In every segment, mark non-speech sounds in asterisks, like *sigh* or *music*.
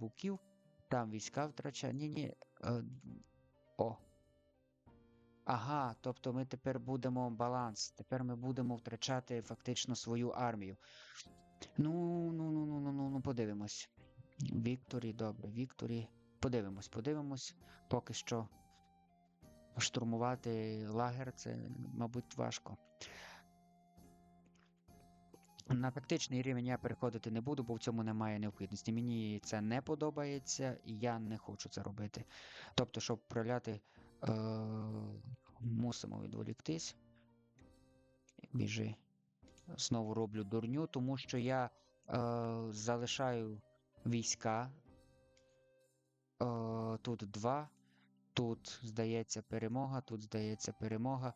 буків. Там війська втрачає. Ні, ні. Е, о. Ага, тобто ми тепер будемо баланс. Тепер ми будемо втрачати фактично свою армію. Ну, ну, ну, ну, ну, ну, ну, подивимось. Вікторі, добре, Вікторі. Подивимось, подивимось. Поки що штурмувати лагер це, мабуть, важко. На тактичний рівень я переходити не буду, бо в цьому немає необхідності. Мені це не подобається, і я не хочу це робити. Тобто, щоб проляти, е- мусимо відволіктись. Біжи. Знову роблю дурню, тому що я е- залишаю війська. Е- Тут два. Тут, здається, перемога, тут здається перемога.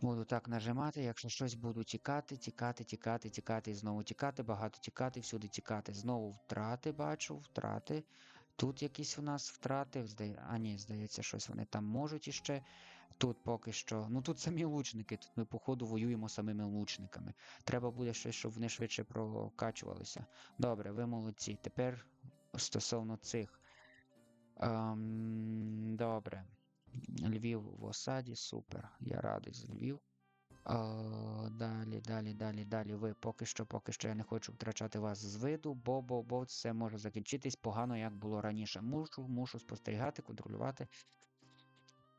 Буду так нажимати, якщо щось буду тікати, тікати, тікати, тікати і знову тікати, багато тікати, всюди тікати. Знову втрати бачу, втрати. Тут якісь у нас втрати. А ні, здається, щось вони там можуть іще. Тут поки що. Ну тут самі лучники. Тут ми, походу, воюємо самими лучниками. Треба буде щось, щоб вони швидше прокачувалися. Добре, ви молодці. Тепер стосовно цих. Ем, Добре. Львів в осаді, супер. Я радий з Львів. О, далі, далі, далі, далі. Ви поки що, поки що я не хочу втрачати вас з виду, бо бо, бо це може закінчитись погано, як було раніше. Мушу, мушу спостерігати, контролювати.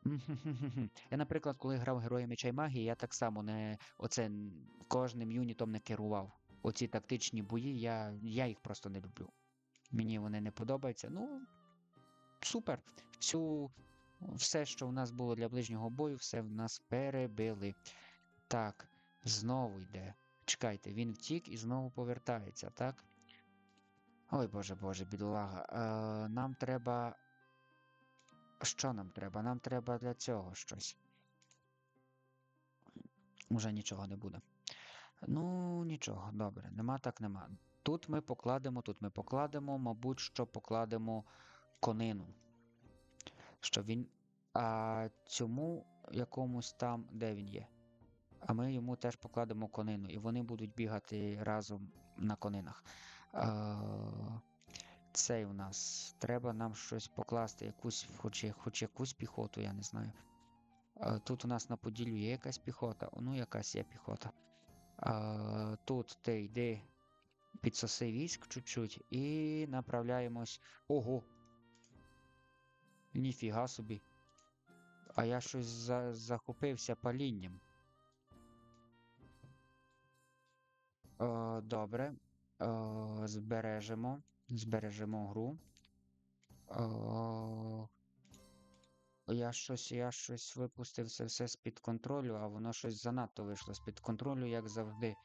*laughs* Я, наприклад, коли грав Героя Меча й Магії, я так само не оце кожним юнітом не керував. Оці тактичні бої, я, я їх просто не люблю. Мені вони не подобаються. Ну, супер. Всю все, що в нас було для ближнього бою, все в нас перебили. Так, знову йде. Чекайте, він втік і знову повертається, так? Ой боже боже, бідолага. Е, Нам треба. Що нам треба? Нам треба для цього щось. Уже нічого не буде. Ну, нічого, добре, нема так нема. Тут ми покладемо, тут ми покладемо, мабуть, що покладемо конину щоб він. А цьому якомусь там, де він є. А ми йому теж покладемо конину, і вони будуть бігати разом на конинах. А, Цей у нас. Треба нам щось покласти, якусь, хоч, хоч якусь піхоту, я не знаю. А, Тут у нас на Поділлю є якась піхота, ну якась є піхота. А, Тут ти йди підсоси військ чуть-чуть і направляємось. Ого! Ніфіга собі. А я щось за захопився палінням. О, добре. О, збережемо. Збережемо гру. О, я щось я щось випустив це все з-під контролю, а воно щось занадто вийшло з-під контролю, як завжди.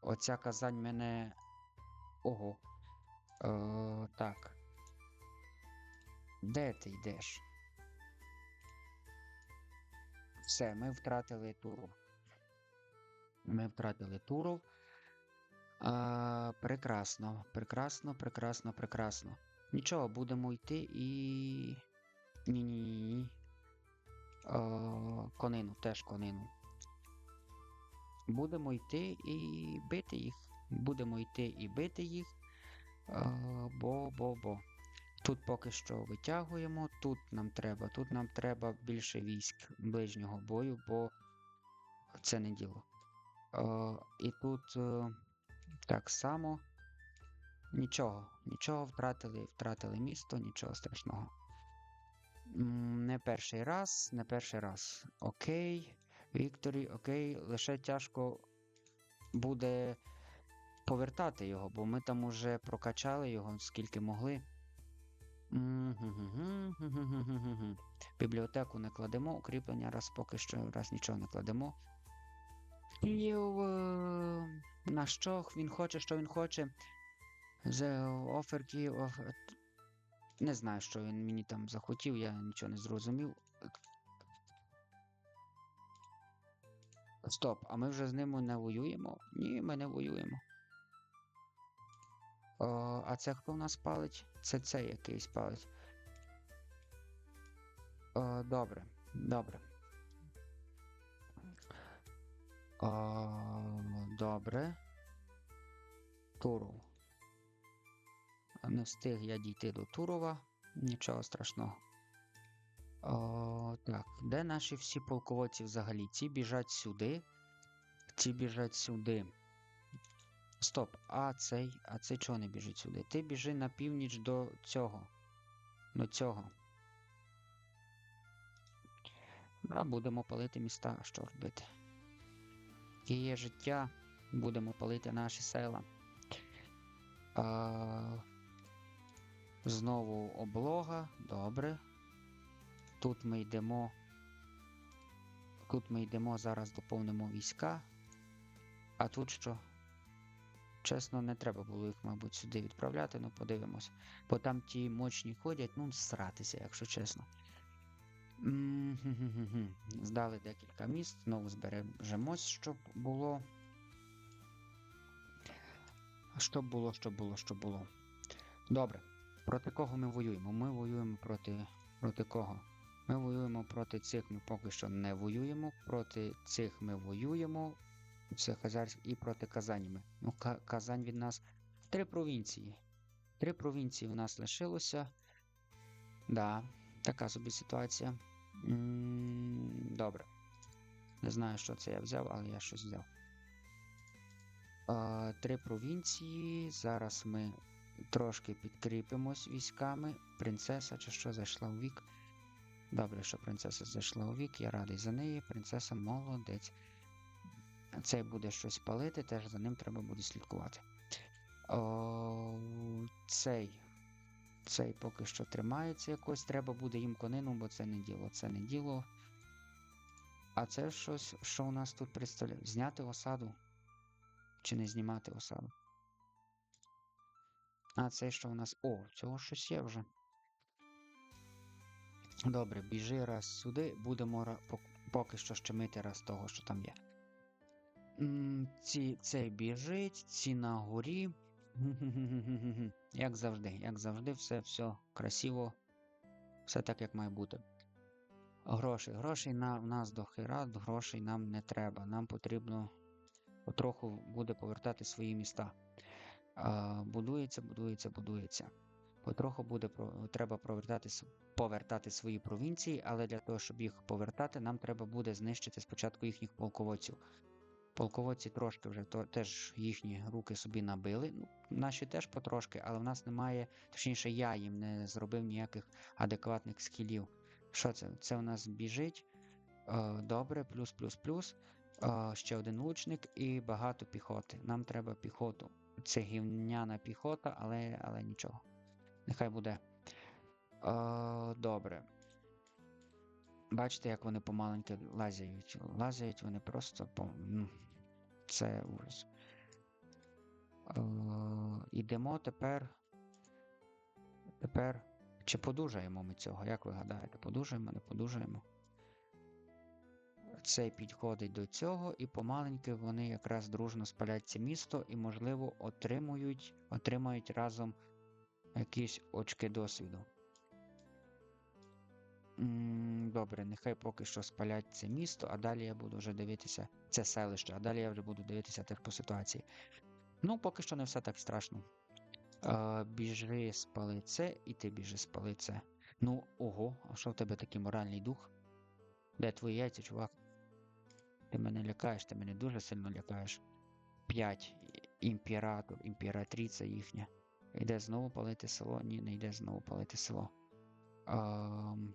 Оця казань мене. Ого. О, так. Де ти йдеш? Все, ми втратили туру. Ми втратили туру. А, Прекрасно, прекрасно, прекрасно, прекрасно. Нічого, будемо йти і. Ні-ні-ні. Конину, теж конину. Будемо йти і бити їх. Будемо йти і бити їх. Бо-бо-бо. Тут поки що витягуємо, тут нам треба, тут нам треба більше військ ближнього бою, бо це не діло. Е, І тут е, так само нічого, нічого втратили, втратили місто, нічого страшного. Не перший раз, не перший раз. Окей, Вікторі, окей, лише тяжко буде повертати його, бо ми там уже прокачали його скільки могли. Бібліотеку не кладемо, укріплення раз поки що раз нічого не кладемо. Е, на що він хоче, що він хоче. The offer of... Не знаю, що він мені там захотів, я нічого не зрозумів. Стоп, а ми вже з ним не воюємо? Ні, ми не воюємо. О, А це хто в нас палить? Це цей якийсь палить. О, Добре, добре. О, Добре. Туру. не встиг я дійти до Турова. Нічого страшного. О, так, де наші всі полководці взагалі? Ці біжать сюди. Ці біжать сюди. Стоп, а цей, а цей чого не біжить сюди? Ти біжи на північ до цього. До цього. Да, будемо палити міста, а що робити. І є життя, будемо палити наші села. А, знову облога, добре. Тут ми йдемо. Тут ми йдемо, зараз доповнимо війська. А тут що? Чесно, не треба було їх, мабуть, сюди відправляти, ну подивимось. Бо там ті мощні ходять, ну, сратися, якщо чесно. Здали декілька міст, знову збережемось, щоб було. Щоб було, щоб було, щоб було. Добре. Проти кого ми воюємо? Ми воюємо проти. Проти кого? Ми воюємо проти цих, ми поки що не воюємо. Проти цих ми воюємо. Це Хазарськ і проти Казаніми. Ну, Казань від нас. Три провінції. Три провінції у нас лишилося. Да, така собі ситуація. Добре. Не знаю, що це я взяв, але я щось взяв. А, Три провінції. Зараз ми трошки підкріпимось військами. Принцеса чи що зайшла у вік. Добре, що принцеса зайшла у вік, я радий за неї. Принцеса молодець. Цей буде щось палити, теж за ним треба буде слідкувати. О, цей. Цей поки що тримається якось. Треба буде їм конину, бо це не діло, це не діло. А це щось, що у нас тут представляє? Зняти осаду? Чи не знімати осаду? А це що у нас. О, цього щось є вже. Добре, біжи раз сюди, будемо поки що щемити раз того, що там є. Ці, цей біжить, ці на горі. *laughs* Як завжди, як завжди, все, все красиво, все так, як має бути. Грошей. Грошей на, в нас до хера, грошей нам не треба. Нам потрібно потроху буде повертати свої міста. А, будується, будується, будується. Потроху буде треба повертати, повертати свої провінції, але для того, щоб їх повертати, нам треба буде знищити спочатку їхніх полководців. Полководці трошки вже то, теж їхні руки собі набили. Ну, наші теж потрошки, але в нас немає, точніше, я їм не зробив ніяких адекватних скілів. Що це? Це у нас біжить. Е, добре, плюс, плюс, плюс. Е, ще один лучник і багато піхоти. Нам треба піхоту. Це гівняна піхота, але, але нічого. Нехай буде. Е, добре. Бачите, як вони помаленьки лазяють. Лазяють вони просто по. Це ужас. Е, ідемо тепер. Тепер. Чи подужаємо ми цього? Як ви гадаєте? Подужаємо, не подужаємо? Цей підходить до цього, і помаленьки вони якраз дружно спалять це місто і, можливо, отримують, отримають разом якісь очки досвіду. Добре, нехай поки що спалять це місто, а далі я буду вже дивитися це селище, а далі я вже буду дивитися теж по ситуації. Ну, поки що не все так страшно. Е, біжи, спали це, і ти біжи, спали це. Ну, ого, а що в тебе такий моральний дух? Де твої яйця, чувак? Ти мене лякаєш, ти мене дуже сильно лякаєш. П'ять. Імператор, імператриця їхня. Йде знову палити село? Ні, не йде знову палити село. Ам,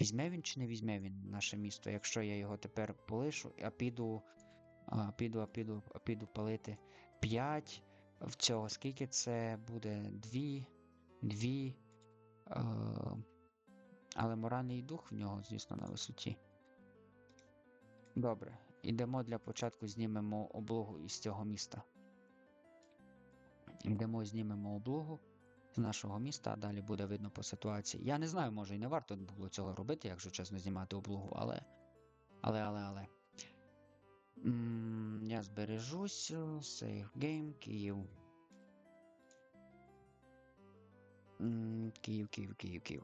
Візьме він чи не візьме він наше місто, якщо я його тепер полишу, а піду, а, піду, а піду, а піду палити 5 в цього. Скільки це буде? Дві, дві. Е, але моральний дух в нього, звісно, на висоті. Добре. Ідемо для початку, знімемо облогу із цього міста. Йдемо, знімемо облогу нашого міста, далі буде видно по ситуації. Я не знаю, може і не варто було цього робити, якщо чесно, знімати облогу, але. Але, але, але. Я збережусь. Save game, Київ. Київ, Київ, Київ, Київ.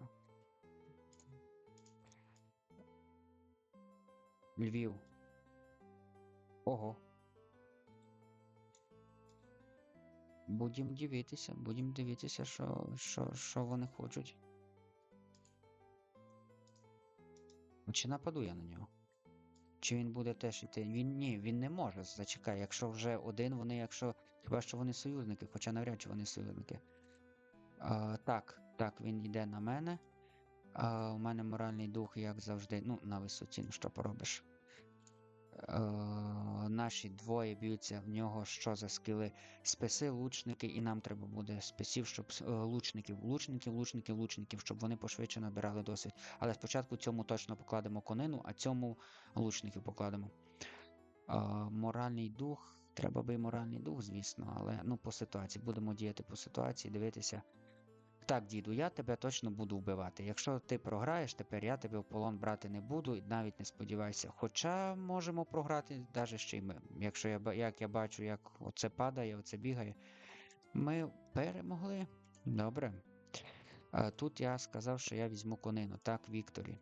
Львів. Ого. Будемо дивитися, будемо дивитися, що, що, що вони хочуть. Чи нападу я на нього? Чи він буде теж іти? Він ні, він не може. Зачекай, якщо вже один, вони, якщо. Хіба що вони союзники, хоча навряд чи вони союзники. А, так, так, він йде на мене. А, у мене моральний дух, як завжди, ну, на висоті, ну що поробиш. Е, наші двоє б'ються в нього, що за скіли списи, лучники, і нам треба буде списів, щоб е, лучників, лучників, лучників, лучників, щоб вони пошвидше набирали досвід. Але спочатку цьому точно покладемо конину, а цьому лучників покладемо. Е, моральний дух. Треба би і моральний дух, звісно, але ну по ситуації. Будемо діяти по ситуації, дивитися. Так, діду, я тебе точно буду вбивати. Якщо ти програєш, тепер я тебе в полон брати не буду і навіть не сподівайся. Хоча можемо програти навіть ще й ми. Якщо я як я бачу, як оце падає, оце бігає. Ми перемогли. Добре. Тут я сказав, що я візьму конину. Так, Вікторі.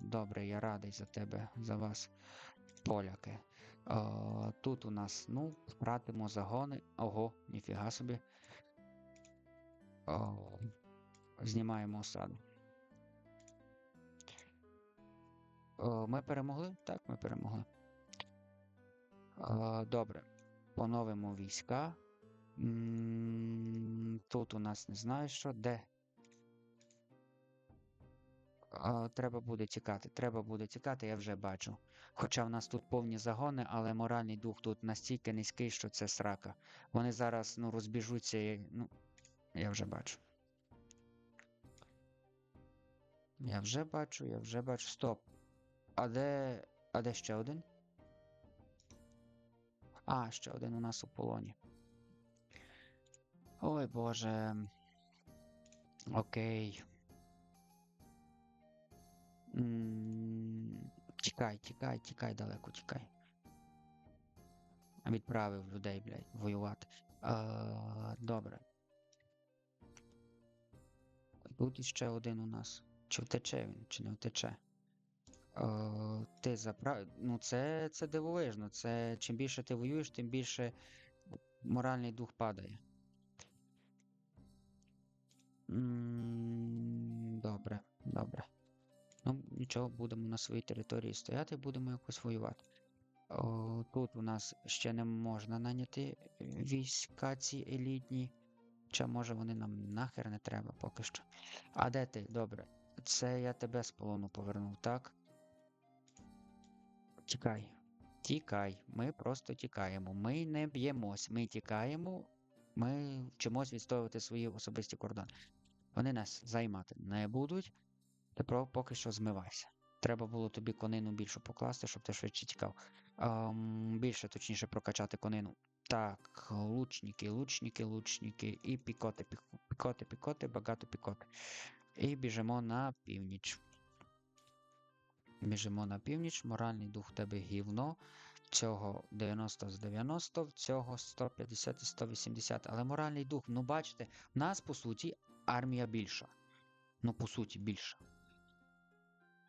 Добре, я радий за тебе, за вас, поляки. Тут у нас, ну, втратимо загони. Ого, ніфіга собі. Знімаємо осаду. О, ми перемогли? Так, ми перемогли. О, добре. Поновимо війська. Тут у нас не знаю що. Де? Треба буде тікати. Треба буде тікати, я вже бачу. Хоча в нас тут повні загони, але моральний дух тут настільки низький, що це срака. Вони зараз ну, розбіжуться. Ну, я вже бачу. Я вже бачу, я вже бачу. Стоп. А де. А де ще один? А, ще один у нас у полоні. Ой Боже. Окей. М, Тікай, тікай, тікай далеко, тікай. Відправив людей, блядь, воювати. А, добре. Тут іще один у нас. Чи втече він, чи не втече? Е, ти запра... Ну, це, це дивовижно. Це чим більше ти воюєш, тим більше моральний дух падає. Добре, добре. Ну, нічого, будемо на своїй території стояти, будемо якось воювати. О, тут у нас ще не можна наняти війська ці елітні. Чи може вони нам нахер не треба поки що. А де ти? Добре. Це я тебе з полону повернув, так? Тікай. Тікай. Ми просто тікаємо. Ми не б'ємось. Ми тікаємо. Ми вчимось відстоювати свої особисті кордони. Вони нас займати не будуть. Ти поки що змивайся. Треба було тобі конину більше покласти, щоб ти швидше тікав. Ем, більше точніше прокачати конину. Так, лучники, лучники, лучники і пікоти, пікоти, пікоти, багато пікоти. І біжимо на північ. Біжимо на північ, моральний дух в тебе гівно. Цього 90 з 90, в цього 150 і 180. Але моральний дух, ну бачите, в нас по суті армія більша. Ну, по суті, більша.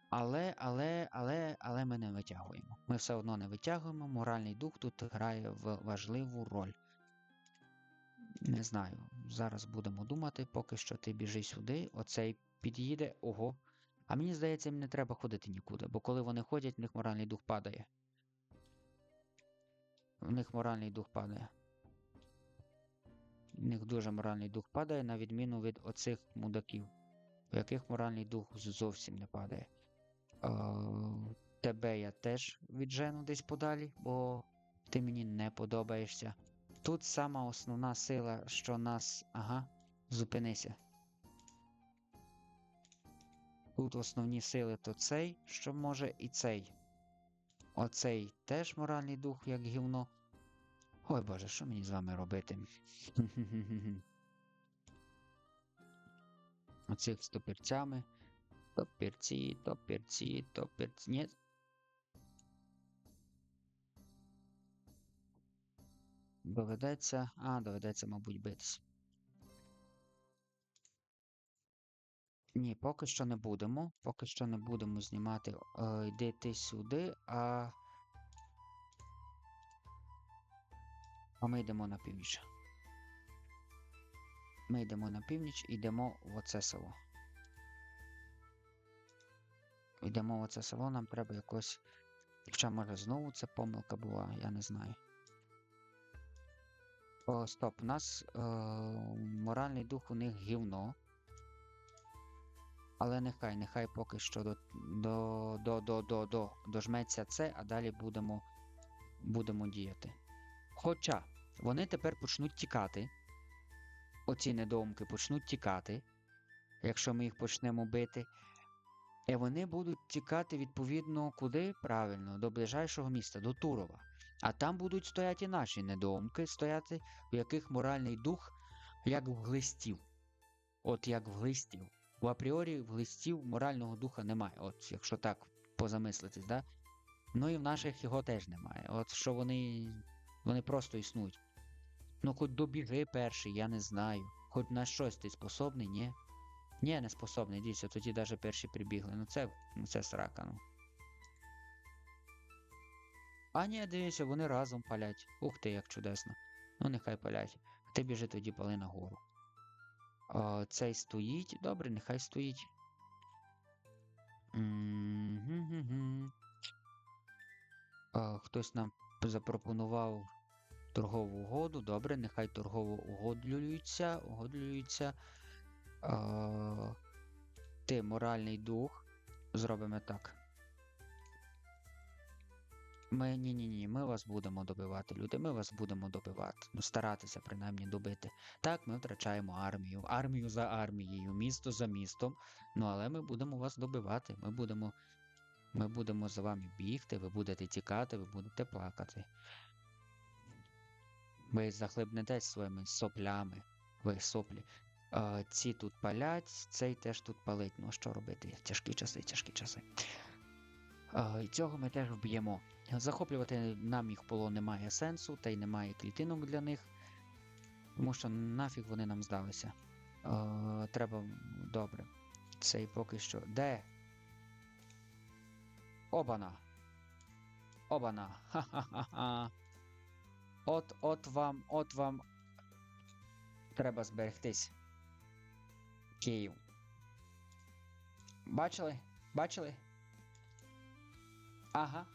Але, але, але, але ми не витягуємо. Ми все одно не витягуємо. Моральний дух тут грає важливу роль. Не знаю. Зараз будемо думати, поки що ти біжи сюди, оцей під'їде, ого. А мені здається, їм не треба ходити нікуди, бо коли вони ходять, в них моральний дух падає. В них моральний дух падає. В них дуже моральний дух падає, на відміну від оцих мудаків, у яких моральний дух зовсім не падає. Тебе я теж віджену десь подалі, бо ти мені не подобаєшся. Тут сама основна сила, що нас. Ага, зупинися. Тут основні сили то цей, що може, і цей. Оцей теж моральний дух, як гівно. Ой Боже, що мені з вами робити? Оцих з. Топірці, топірці, топірці. Ні. Доведеться. А, доведеться, мабуть, битись. Ні, поки що не будемо. Поки що не будемо знімати. Е, йди сюди, а. А ми йдемо на північ. Ми йдемо на північ і йдемо в оце село. Йдемо в оце село, нам треба якось. Хоча може знову це помилка була, я не знаю. О, стоп, у нас е, моральний дух у них гівно. Але нехай, нехай поки що до, до, до, до, до, до, дожметься це, а далі будемо, будемо діяти. Хоча вони тепер почнуть тікати. Оці недоумки почнуть тікати, якщо ми їх почнемо бити. І вони будуть тікати відповідно куди? Правильно, до ближайшого міста, до Турова. А там будуть стояти наші недоумки, стояти, у яких моральний дух як в глистів. От як в глистів. В апріорі в глистів морального духа немає. От якщо так позамислитись, да? Ну і в наших його теж немає. От що вони. Вони просто існують. Ну, хоч добіги перший, я не знаю. Хоч на щось ти способний, ні? Ні, не способний, дійсно, тоді навіть перші прибігли. Ну це, ну це срака, ну. А ні, дивіться, вони разом палять. Ух ти, як чудесно. Ну, нехай палять. Ти біжи тоді пали нагору. А, цей стоїть. Добре, нехай стоїть. А, Хтось нам запропонував торгову угоду. Добре, нехай торгово угодлюються. Угодлюються. А, ти моральний дух. Зробимо так. Ми ні, ні, ні, ми вас будемо добивати, люди. Ми вас будемо добивати. Ну, старатися принаймні добити. Так, ми втрачаємо армію, армію за армією, місто за містом. Ну, але ми будемо вас добивати. Ми будемо. Ми будемо за вами бігти, ви будете тікати, ви будете плакати. Ви захлебнетесь своїми соплями. Ви соплі. А, ці тут палять, цей теж тут палить. Ну, що робити? Тяжкі часи, тяжкі часи. А, і цього ми теж вб'ємо. Захоплювати нам їх полон немає сенсу, та й немає клітинок для них. Тому що нафіг вони нам здалися. А, треба. Добре. Цей поки що. Де? Обана. Обана. Ха-ха-ха-ха. От от вам, от вам. Треба зберегтись. Київ. Бачили? Бачили? Ага.